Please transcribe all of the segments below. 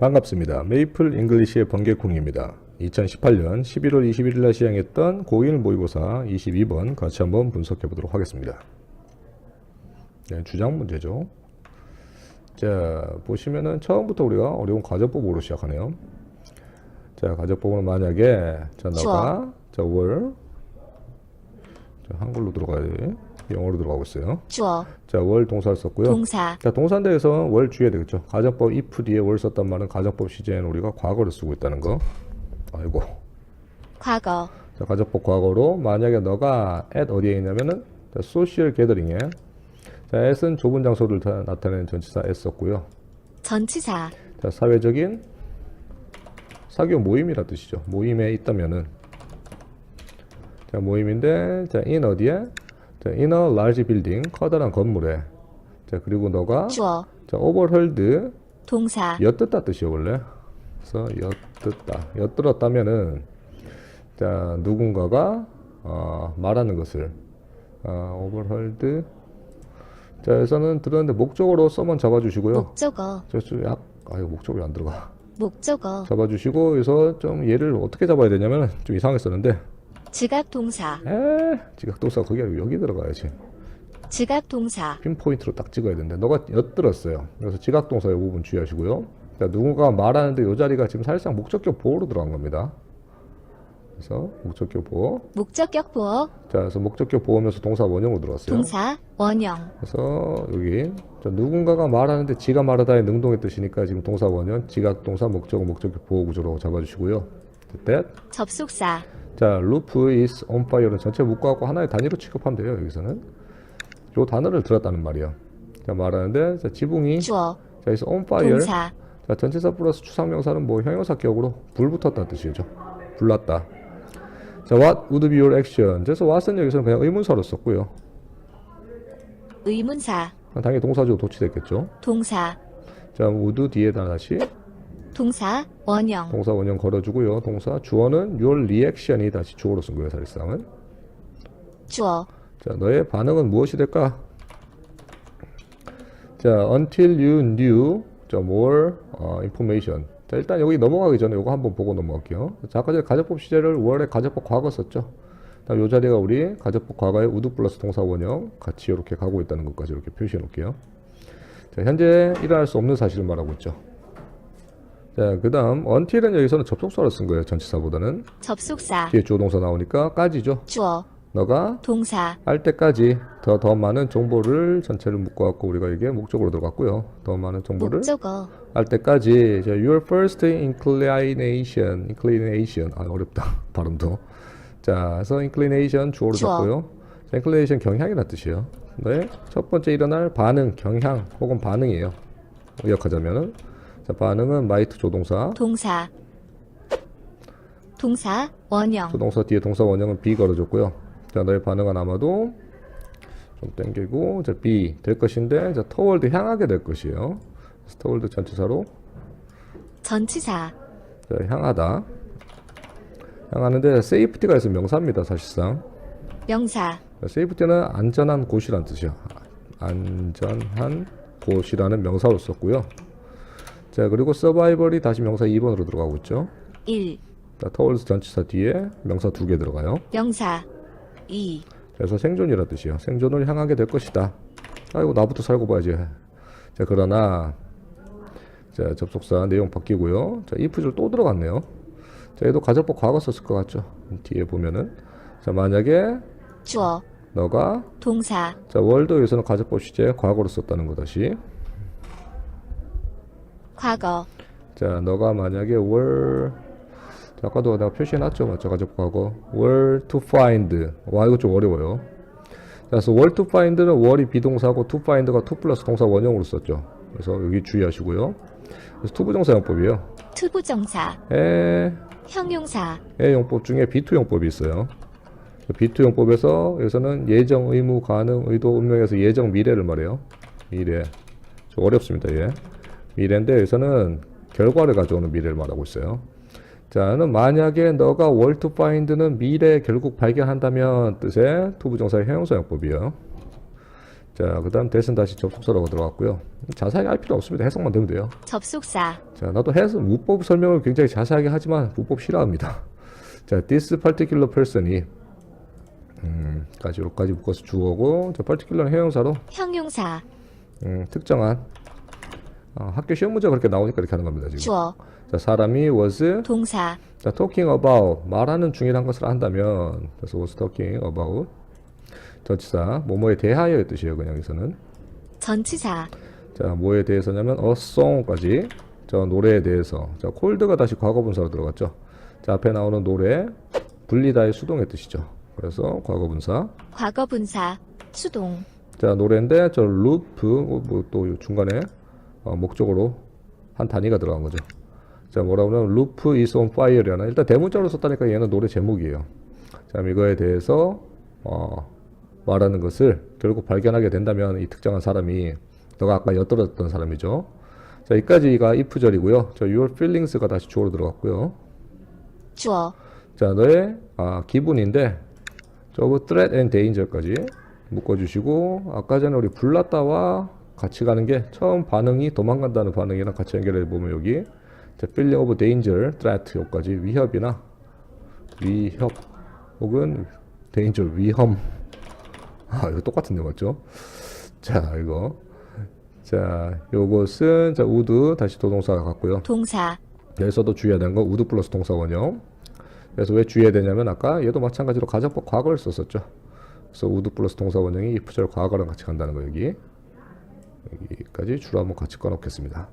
반갑습니다. 메이플 잉글리시의 번개콩입니다. 2018년 11월 21일 날 시행했던 고1 모의고사 22번 같이 한번 분석해 보도록 하겠습니다. 네, 주장 문제죠. 자, 보시면은 처음부터 우리가 어려운 가정법으로 시작하네요. 자, 가정법은 만약에 자, 너가 자, 월 자, 한글로 들어가야 돼. 영어로 들어가고 있어요. 주어, 자, 월 동사를 썼고요. 동사, 자, 동사인데에서 월 주어야 되겠죠. 가정법 if 뒤에 월 썼단 말은 가정법 시제에는 우리가 과거를 쓰고 있다는 거. 아이고. 과거, 자, 가정법 과거로 만약에 너가 at 어디에 있냐면은 자, social gathering에 자, at은 좁은 장소를 다- 나타내는 전치사 at 썼고요. 전치사, 자, 사회적인 사교 모임이라 뜻이죠. 모임에 있다면은 자, 모임인데 자, in 어디에? 자, in a large building 커다란 건물에 자, 그리고 너가 주어, 자, overheard 동사, 엿듣다 뜻이요 원래. 그래서 엿듣다. 엿들었다면은 자 누군가가 어, 말하는 것을 어, overheard. 자 여기서는 들었는데 목적어로 써만 잡아 주시고요. 목적어, 저약 아유 목적어이 안 들어가. 목적어, 잡아 주시고 여기서 좀 얘를 어떻게 잡아야 되냐면 좀 이상했었는데 지각 동사, 에 지각동사 아니고 여기 들어가야지. 지각 동사, 핀포인트로 딱 찍어야 되는데 너가 엿들었어요. 그래서 지각동사 이 부분 주의하시고요. 자, 누군가가 말하는데 이 자리가 지금 사실상 목적격 보호로 들어간 겁니다. 그래서 목적격 보호. 목적격 보어, 자, 그래서 목적격 보호면서 동사 원형으로 들어갔어요. 동사, 원형, 그래서 여기 자, 누군가가 말하는데 지가 말하다의 능동의 뜻이니까 지금 동사 원형, 지각동사, 목적어, 목적격 보호 구조로 잡아주시고요. that. 접속사, 자, roof is on fire는 전체 묶어갖고 하나의 단위로 취급하면 돼요. 여기서는 요 단어를 들었다는 말이에요. 자, 말하는데 자, 지붕이 주어, 자, 여기서 on fire. 동사, 자, 전체사 플러스 추상명사는 뭐 형용사 기억으로 불 붙었다는 뜻이죠. 불났다. 자, what would be your action? 그래서 what은 여기서는 그냥 의문사로 썼고요. 의문사, 당연히 동사주어 도치됐겠죠. 동사, 자, would 뒤에다 다시 동사, 원형, 동사 원형 걸어주고요. 동사 주어는 your reaction이 다시 주어로 쓴 거예요, 사실상은. 주어, 자, 너의 반응은 무엇이 될까? 자, until you knew 자, more 어, information. 자, 일단 여기 넘어가기 전에 이거 한번 보고 넘어갈게요. 자, 아까 전에 가정법 시제를 월에 가정법 과거 썼죠. 다음 요 자리가 우리 가정법 과거의 우드 플러스 동사 원형 같이 이렇게 가고 있다는 것까지 이렇게 표시해 놓을게요. 자, 현재 일어날 수 없는 사실을 말하고 있죠. 자, 그 다음 until은 여기서는 접속사로 쓴 거예요. 전치사보다는. 접속사, 뒤에 주어 동사 나오니까 까지죠. 주어, 너가 동사, 할 때까지 더, 더 많은 정보를 전체를 묶어갖고 우리가 이게 목적으로 들어갔고요. 더 많은 정보를 목적어, 할 때까지 자, your first inclination, inclination 아 어렵다 발음도. 자, 그래서 inclination 주어로 주어. 잡고요. 자, inclination 경향이라는 뜻이에요. 네, 첫 번째 일어날 반응, 경향 혹은 반응이에요. 의역하자면은 자, 반응은 might 조동사, 동사, 동사, 원형, 조동사 뒤에 동사 원형은 be 걸어줬고요. 자, 너의 반응은 아마도 좀 땡기고 자, be 될 것인데 자, toward 향하게 될 것이에요. toward 전치사로 전치사, 자, 향하다. 향하는데 safety가 있으면 명사입니다, 사실상. 명사, 자, safety는 안전한 곳이란 뜻이요. 안전한 곳이라는 명사로 썼고요. 자, 그리고 survival이 다시 명사 2번으로 들어가고 있죠. 1, 자, towards 전치사 뒤에 명사 두 개 들어가요. 명사, 2, 그래서 생존이라 뜻이요. 생존을 향하게 될 것이다. 아이고 나부터 살고 봐야지. 자 그러나 자 접속사 내용 바뀌고요. 자 if줄 또 들어갔네요. 자 얘도 가정법 과거 썼을 것 같죠. 뒤에 보면은 자 만약에 주어, 너가 동사, 자 월드에서는 가정법 시제 과거로 썼다는 거 다시. 과거, 자 너가 만약에 월 자, 아까도 내가 표시해놨죠? 맞죠? 가정법 과거. were to find. 와 이거 좀 어려워요. 자, 그래서 were to find는 월이 비동사고 to find가 to 플러스 동사 원형으로 썼죠. 그래서 여기 주의하시고요. 그래서 투부정사 용법이에요. 투부정사, 에, 형용사, 에 용법 중에 B2 용법이 있어요. B2 용법에서 여기서는 예정, 의무, 가능, 의도, 운명에서 예정, 미래를 말해요. 미래. 좀 어렵습니다 얘 미래인데 여기서는 결과를 가져오는 미래를 말하고 있어요 자는 만약에 너가 월 to find는 미래 결국 발견한다면 뜻의 투부정사의 형용사 용법이에요 자, 그 다음 that은 다시 접속사라고 들어갔고요. 자세하게 할 필요 없습니다. 해석만 되면 돼요. 접속사, 자, 나도 해서 문법 설명을 굉장히 자세하게 하지만 문법 싫어합니다. 자, this particular person이 음, 까지 여기까지 묶어서 주어고 자, particular는 형용사로 형용사, 음, 특정한 어, 학교 시험 문제가 그렇게 나오니까 이렇게 하는 겁니다, 지금. 주어, 자, 사람이 was 동사, 자, talking about 말하는 중이란 것을 한다면 그래서 was talking about 전치사 뭐뭐에 대하여의 뜻이에요, 그냥 여기서는. 전치사, 자, 뭐에 대해서냐면 a song까지 저 노래에 대해서 자, 콜드가 다시 과거분사로 들어갔죠. 자, 앞에 나오는 노래 분리다의 수동의 뜻이죠. 그래서 과거분사. 과거분사, 수동, 자, 노래인데 저 루프 뭐또 중간에 어, 목적으로 한 단위가 들어간 거죠. 자, 뭐라고 하면 루프 is on fire라는 일단 대문자로 썼다니까 얘는 노래 제목이에요. 자, 이거에 대해서 어, 말하는 것을 결국 발견하게 된다면 이 특정한 사람이 너가 아까 엿들었던 사람이죠. 자, 여기까지가 if절이고요. 저 your feelings가 다시 주어로 들어갔고요. 주어, 자, 너의 아, 기분인데 저거 threat and danger까지 묶어주시고 아까 전에 우리 불났다와 같이 가는 게 처음 반응이 도망간다는 반응이랑 같이 연결해 보면 여기 자, feeling of danger, threat 여기까지 위협이나 위협 혹은 danger 위험 아 이거 똑같은데 맞죠? 자 이거 자 요것은 자 우드 다시 도동사가 같고요. 동사, 여기서도 주의해야 되는 건 우드 플러스 동사 원형. 그래서 왜 주의해야 되냐면 아까 얘도 마찬가지로 가정법 과거를 썼었죠. 그래서 우드 플러스 동사 원형이 if절 과거랑 같이 간다는 거 여기. 여기까지 주로 한번 같이 꺼놓겠습니다.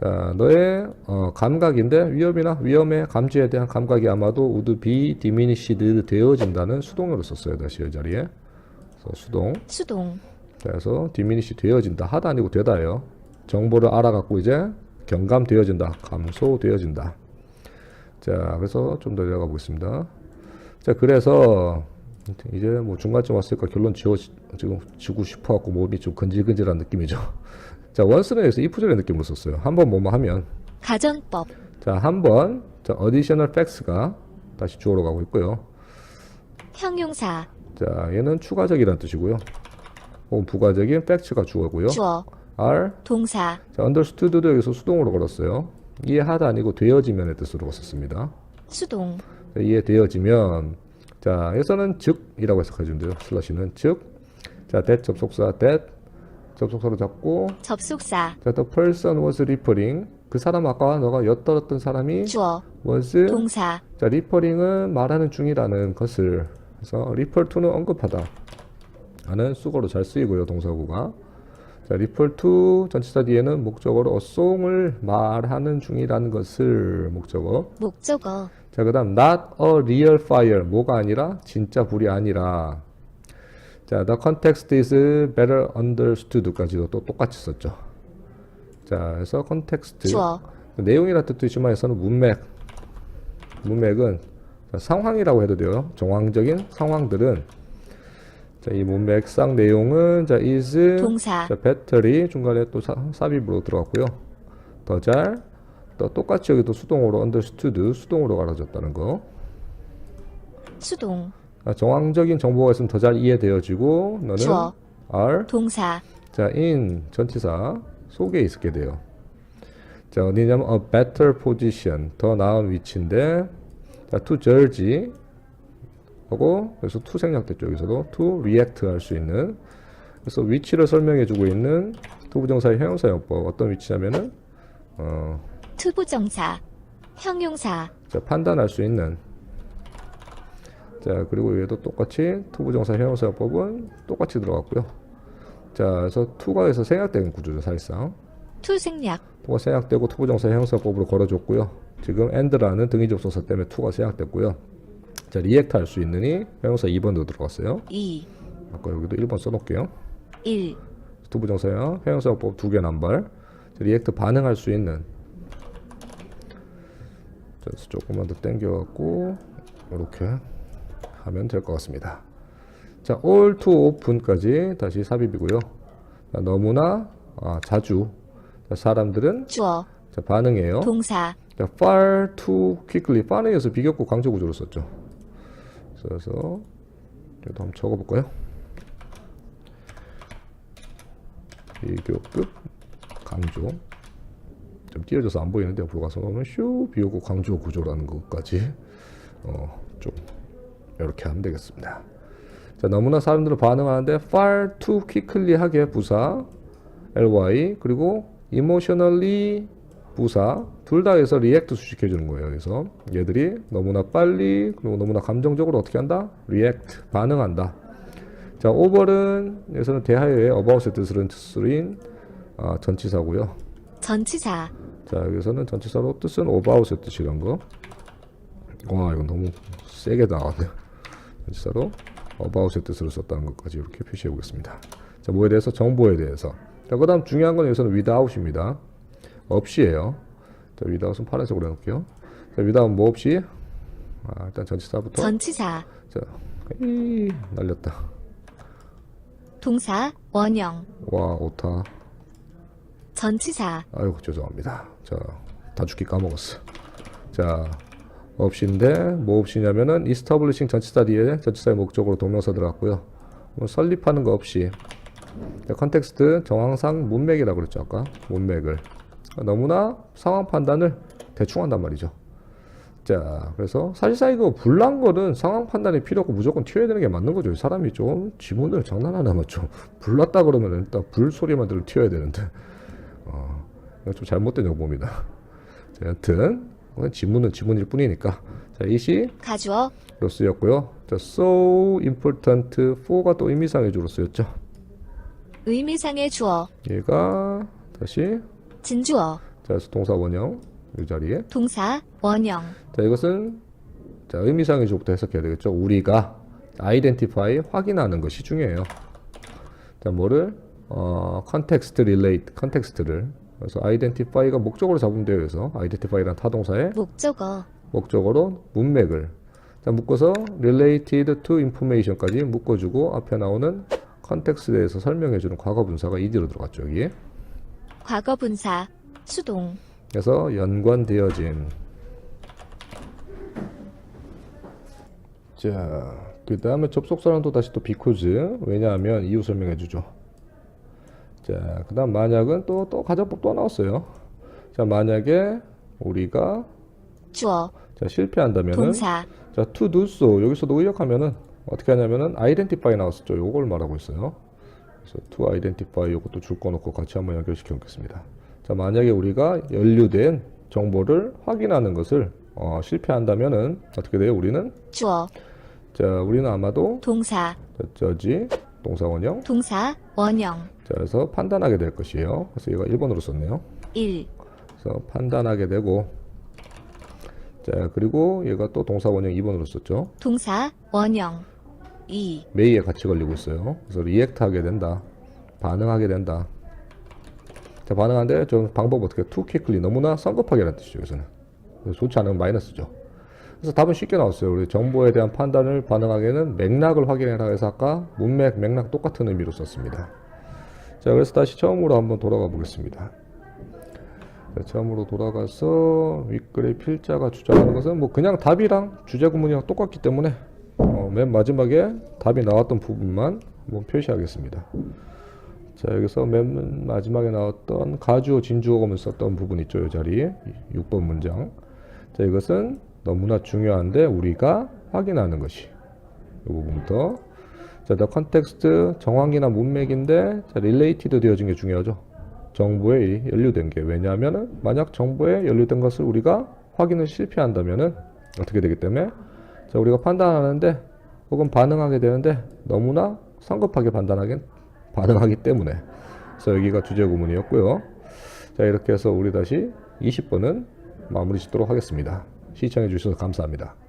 자, 너의 어, 감각인데 위험이나 위험의 감지에 대한 감각이 아마도 would be diminished 되어진다는 수동으로 썼어요. 다시 이 자리에. 수동. 수동, 그래서 디미니시 되어진다 하다 아니고 되다예요. 정보를 알아갖고 이제 경감되어진다, 감소되어진다. 자, 그래서 좀 더 내려가 보겠습니다. 자, 그래서 이제 뭐 중간쯤 왔으니까 결론 지어 지금 지고 싶어 갖고 몸이 좀 근질근질한 느낌이죠. 자, 원스는 여기서 이프절의 느낌으로 썼어요. 한 번 뭐뭐 하면 가정법, 자, 한번 자, additional facts가 다시 주어로 가고 있고요. 형용사, 자, 얘는 추가적이라는 뜻이고요. 혹은 부가적인 facts가 주어고요. 주어, are 동사, 자, understood도 여기서 수동으로 걸었어요. 이해하다 아니고 되어지면의 뜻으로 썼습니다. 수동, 자, 이해되어지면 자, 여기서는 즉이라고 해석해 주면 돼요. 슬러시는 즉. 자, that 접속사 that 접속사로 잡고. 접속사, 자, the person was referring. 그 사람 아까 너가 엿들었던 사람이 주어, was 동사, 자, referring은 말하는 중이라는 것을. 그래서 refer to는 언급하다. 하는 수거로 잘 쓰이고요, 동사구가. 자, refer to 전치사 뒤에는 목적어로 song을 말하는 중이라는 것을 목적어. 목적어, 자, 그다음 not a real fire 뭐가 아니라 진짜 불이 아니라. 자, the context is better understood까지도 또 똑같이 썼죠. 자, 그래서 context 주어, 내용이라 뜻도 있지만 여기서는 문맥. 문맥은 자, 상황이라고 해도 돼요. 정황적인 상황들은 자, 이 문맥상 내용은 자, is 동사, 자, 배터리 중간에 또 사, 삽입으로 들어갔고요. 더 잘, 또 똑같이 여기도 수동으로 understood 수동으로 갈아졌다는 거. 수동, 아, 정황적인 정보가 있으면 더 잘 이해되어지고 너는 주어. are 동사, 자, in 전치사 속에 있게 돼요. 자, 어디냐면 a better position 더 나은 위치인데 자, to judge 하고 그래서 to 생략됐죠. 여기서도 to react 할수 있는 그래서 위치를 설명해 주고 있는 to 부정사의 형용사 용법 어떤 위치냐면은 어, 투부정사, 형용사, 자, 판단할 수 있는 자 그리고 얘도 똑같이 투부정사 형용사법은 똑같이 들어갔고요. 자 그래서 투가 해서 생략된 구조죠 사실상 투 생략, 투가 생략되고 투부정사 형용사법으로 걸어줬고요. 지금 and라는 등위 접속사 때문에 투가 생략됐고요. 자 리액트 할 수 있느니 형용사 2번도 들어갔어요. 2, 아까 여기도 1번 써놓을게요. 1, 투부정사형 형용사법 두 개 남발 자, 리액트 반응할 수 있는 자, 그래서 조금만 더 당겨갖고 이렇게 하면 될 것 같습니다. 자, all to open까지 다시 삽입이고요. 자, 너무나 아, 자주 자, 사람들은 주어, 자, 반응해요. 동사, 자, far too quickly. far에 의해서 비교구 강조 구조로 썼죠. 그래서 여기도 한번 적어볼까요? 비교급 강조 좀 띄어져서 안 보이는데 불가선언은 쇼 비교급 강조 구조라는 것까지 어, 좀 이렇게 하면 되겠습니다. 자, 너무나 사람들은 반응하는데 far too quickly 하게 부사 ly 그리고 emotionally 부사 둘 다 해서 리액트 수식해 주는 거예요. 그래서 얘들이 너무나 빨리 그리고 너무나 감정적으로 어떻게 한다? 리액트 반응한다. 자, over는 여기서는 대하여의 about의 뜻을 쓰인 아, 전치사고요. 전치사, 자, 여기서는 전치사로 뜻은 about의 뜻이란 거. 와, 이건 너무 세게 나왔네. 전치사로 about의 뜻으로 썼다는 것까지 이렇게 표시해 보겠습니다. 자, 뭐에 대해서? 정보에 대해서. 자, 그 다음 중요한 건 여기서는 without입니다. 없이에요. 자, without은 파란색으로 해놓을게요. 자, without 뭐 없이? 아, 일단 전치사부터. 전치사, 자, 이 날렸다. 동사, 원형, 와, 오타. 전치사, 아이고, 죄송합니다. 자, 다 죽기 까먹었어. 자, 없이인데, 뭐 없이냐면은, establishing 전치사 뒤에 전치사의 목적으로 동명사 들어갔고요. 뭐 설립하는 거 없이. 자, 컨텍스트, 정황상 문맥이라고 그랬죠, 아까. 문맥을. 너무나 상황 판단을 대충 한단 말이죠. 자, 그래서 사실상 이거 불난 거는 상황 판단이 필요 없고 무조건 튀어야 되는 게 맞는 거죠. 사람이 좀 지문을 장난하나 맞죠. 불났다 그러면 일단 불 소리만 들으면 튀어야 되는데. 어, 좀 잘못된 정보입니다. 자, 여튼 지문은 지문일 뿐이니까. 자, 이시 가주어, 로 쓰였고요. 자, so important for가 또 의미상의 주로 쓰였죠. 의미상의 주어, 얘가 다시 진주어, 자, 그래서 동사 원형 이 자리에 동사, 원형, 자, 이것은 자, 의미상의 주부터 해석해야 되겠죠. 우리가 identify 확인하는 것이 중요해요. 자, 뭐를 어, context relate context를 그래서 identify가 목적으로 잡으면 돼요. 그래서 identify란 타동사의 목적어, 목적어로 문맥을 자, 묶어서 related to information까지 묶어주고 앞에 나오는 context에 대해서 설명해주는 과거 분사가 이디로 들어갔죠. 여기에. 과거 분사, 수동, 그래서 연관되어진 자, 그 다음에 접속사는 또 다시 또 because 왜냐하면 이유 설명해 주죠. 자, 그 다음 만약은 또, 또 가정법 또 나왔어요. 자, 만약에 우리가 주어, 자, 실패한다면은 동사, 자, to do so 여기서도 의역하면은 어떻게 하냐면은 identify 나왔었죠. 요걸 말하고 있어요. 그래서 to identify 요것도 줄거 놓고 같이 한번 연결시켜 놓겠습니다. 자, 만약에 우리가 연루된 정보를 확인하는 것을 어, 실패한다면은 어떻게 돼요? 우리는 주어, 자, 우리는 아마도 동사, 자, 저지 동사 원형 동사, 원형, 자, 그래서 판단하게 될 것이에요. 그래서 얘가 1번으로 썼네요. 1, 그래서 판단하게 되고 자, 그리고 얘가 또 동사 원형 2번으로 썼죠. 동사, 원형, 2, 메이에 같이 걸리고 있어요. 그래서 리액트 하게 된다. 반응하게 된다. 자, 반응하는데 좀 방법 어떻게 투 quickly 너무나 성급하게라는 뜻이죠. 여기서는. 좋지 않으면 마이너스죠. 그래서 답은 쉽게 나왔어요. 우리 정보에 대한 판단을 반응하기에는 맥락을 확인해라 해서 아까 문맥, 맥락 똑같은 의미로 썼습니다. 자, 그래서 다시 처음으로 한번 돌아가 보겠습니다. 자, 처음으로 돌아가서 윗글의 필자가 주장하는 것은 뭐 그냥 답이랑 주제 구문이랑 똑같기 때문에 어, 맨 마지막에 답이 나왔던 부분만 한번 표시하겠습니다. 자 여기서 맨 마지막에 나왔던 가주어 진주어검을 썼던 부분 있죠 이 자리에 6번 문장. 자 이것은 너무나 중요한데 우리가 확인하는 것이. 이 부분부터. 자, the context 정황이나 문맥인데 자, related 되어진 게 중요하죠. 정보에 연루된 게. 왜냐하면은 만약 정보에 연루된 것을 우리가 확인을 실패한다면은 어떻게 되기 때문에? 자, 우리가 판단하는데 혹은 반응하게 되는데 너무나 성급하게 판단하긴 반응하기 때문에 그래서 여기가 주제 구문이었고요. 자, 이렇게 해서 우리 다시 20번은 마무리 짓도록 하겠습니다. 시청해 주셔서 감사합니다.